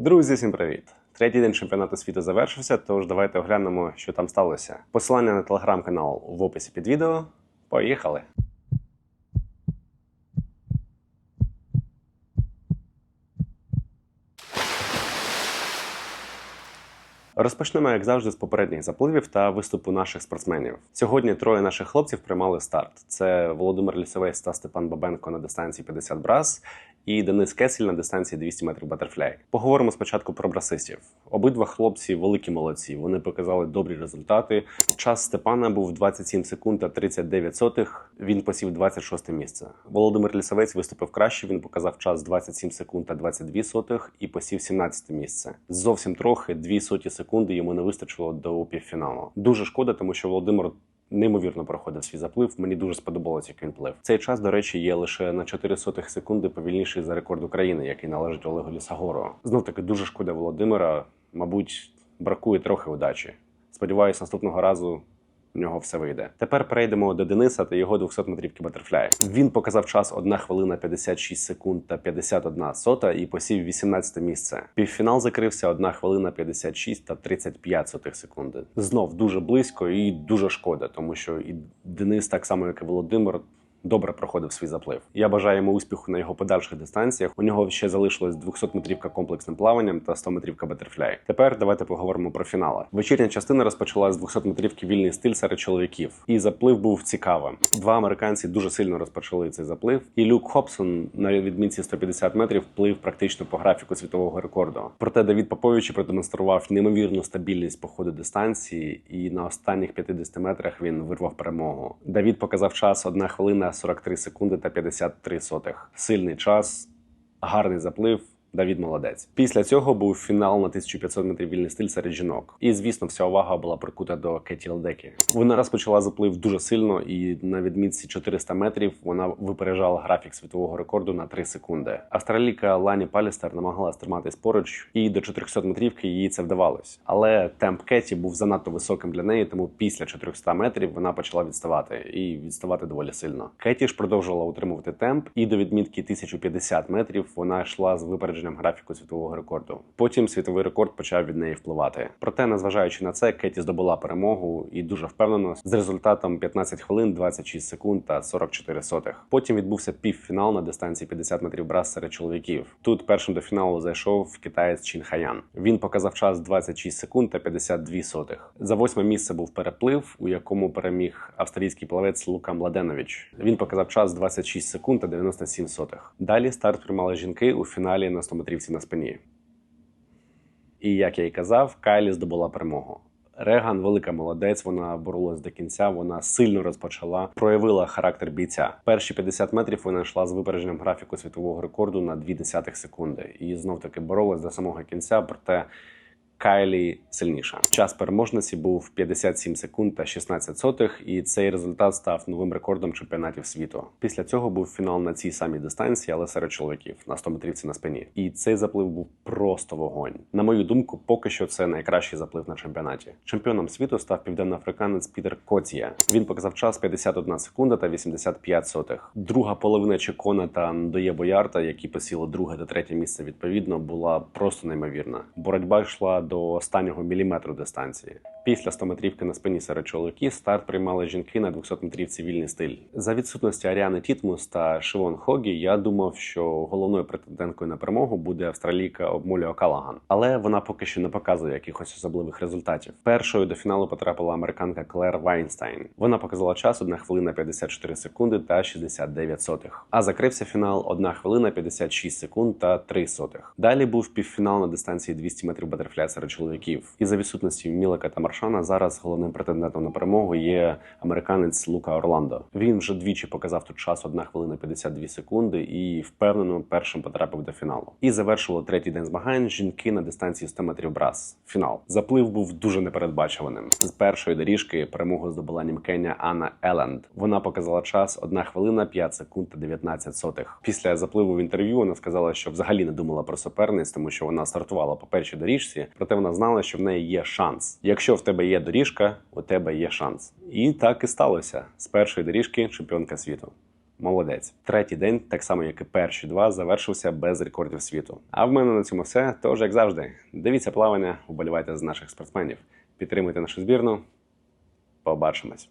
Друзі, всім привіт! Третій день чемпіонату світу завершився, тож давайте оглянемо, що там сталося. Посилання на телеграм-канал в описі під відео. Поїхали! Розпочнемо, як завжди, з попередніх запливів та виступу наших спортсменів. Сьогодні троє наших хлопців приймали старт: це Володимир Лісовець та Степан Бабенко на дистанції 50 брас і Денис Кесель на дистанції 200 метрів батерфляй. Поговоримо спочатку про брасистів. Обидва хлопці великі молодці. Вони показали добрі результати. Час Степана був 27 секунд та 39 сотих. Він посів 26 місце. Володимир Лісовець виступив краще. Він показав час 27 секунд та 22 сотих і посів 17 місце. Зовсім трохи 2 соті секунди йому не вистачило до півфіналу. Дуже шкода, тому що Володимир неймовірно проходив свій заплив. Мені дуже сподобалося, як він плив. Цей час, до речі, є лише на 4 сотих секунди повільніший за рекорд України, який належить Олегу Лісагору. Знов таки дуже шкода Володимира. Мабуть, бракує трохи удачі. Сподіваюсь, наступного разу. У нього все вийде. Тепер перейдемо до Дениса та його 200 метрівки Батерфляє Він показав час 1 хвилина 56 секунд та 51 сота і посів 18 місце. Півфінал закрився 1 хвилина 56 та 35 сотих секунди. Знов дуже близько і дуже шкода, тому що і Денис, так само як і Володимир, добре проходив свій заплив. Я бажаю йому успіху на його подальших дистанціях. У нього ще залишилось 200 метрівка комплексним плаванням та 100 метрівка батерфляй. Тепер давайте поговоримо про фінали. Вечірня частина розпочалась з 200 метрівки вільний стиль серед чоловіків, і заплив був цікавим. Два американці дуже сильно розпочали цей заплив. І Люк Хобсон на відмінці 150 метрів плив практично по графіку світового рекорду. Проте Давід Попович продемонстрував неймовірну стабільність по ходу дистанції, і на останніх 50 метрах він вирвав перемогу. Давід показав час 1 хвилина 43 секунди та 53 сотих. Сильний час, гарний заплив. Давід молодець. Після цього був фінал на 1500 метрів вільний стиль серед жінок. І звісно, вся увага була прикута до Кеті Лдекі. Вона розпочала заплив дуже сильно, і на відмітці 400 метрів вона випереджала графік світового рекорду на 3 секунди. Австралійка Лані Палістер намагалась триматись поруч, і до 400 метрівки їй це вдавалось. Але темп Кеті був занадто високим для неї, тому після 400 метрів вона почала відставати і відставати доволі сильно. Кеті ж продовжувала утримувати темп, і до відмітки 1050 метрів вона йшла з випередженням графіку світового рекорду. Потім світовий рекорд почав від неї впливати. Проте, незважаючи на це, Кеті здобула перемогу і дуже впевнено з результатом 15 хвилин, 26 секунд та 44 сотих. Потім відбувся півфінал на дистанції 50 метрів брас серед чоловіків. Тут першим до фіналу зайшов китаєць Чин Хаян. Він показав час 26 секунд та 52 сотих. За восьме місце був переплив, у якому переміг австрійський плавець Лука Младенович. Він показав час 26 секунд та 97 сотих. Далі старт приймали жінки у фіналі на 100 метрівці на спині. І як я й казав, Кайлі здобула перемогу. Реган велика молодець. Вона боролась до кінця. Вона сильно розпочала, проявила характер бійця. Перші 50 метрів вона йшла з випередженням графіку світового рекорду на 0,2 секунди. І знов таки боролась до самого кінця. Проте Кайлі сильніша. Час переможниці був 57 секунд та 16 сотих, і цей результат став новим рекордом чемпіонатів світу. Після цього був фінал на цій самій дистанції, але серед чоловіків на 100 метрівці на спині. І цей заплив був просто вогонь. На мою думку, поки що це найкращий заплив на чемпіонаті. Чемпіоном світу став південноафриканець Пітер Котія. Він показав час 51 секунда та 85 сотих. Друга половина Чекона та Ндоє Боярта, які посіли друге та третє місце відповідно, була просто неймовірна. Боротьба йшла до останнього міліметру дистанції. Після 100 метрівки на спині серед чоловіків старт приймали жінки на 200 метрівці вільний стиль. За відсутності Аріани Тітмус та Шивон Хогі, я думав, що головною претенденткою на перемогу буде австралійка Обмолі Окалаган. Але вона поки що не показує якихось особливих результатів. Першою до фіналу потрапила американка Клер Вайнстайн. Вона показала час 1 хвилина 54 секунди та 69 сотих. А закрився фінал 1 хвилина 56 секунд та 3 сотих. Далі був півфінал на дистанції 200 метрів батерфляй серед чоловіків. І за відсутності Мілика та Маршана зараз головним претендентом на перемогу є американець Лука Орландо. Він вже двічі показав тут час 1 хвилина 52 секунди і впевнено першим потрапив до фіналу. І завершували третій день змагань жінки на дистанції 100 метрів брас. Фінал заплив був дуже непередбачуваним. З першої доріжки перемогу здобула німкеня Анна Еленд. Вона показала час 1 хвилина 5 секунд та 19 сотих. Після запливу в інтерв'ю вона сказала, що взагалі не думала про суперниць, тому що вона стартувала по першій доріжці, проте вона знала, що в неї є шанс. Якщо в тебе є доріжка, у тебе є шанс. І так і сталося з першої доріжки чемпіонка світу. Молодець. Третій день, так само як і перші два, завершився без рекордів світу. А в мене на цьому все. Тож, як завжди, дивіться плавання, вболівайте з наших спортсменів, підтримуйте нашу збірну. Побачимось.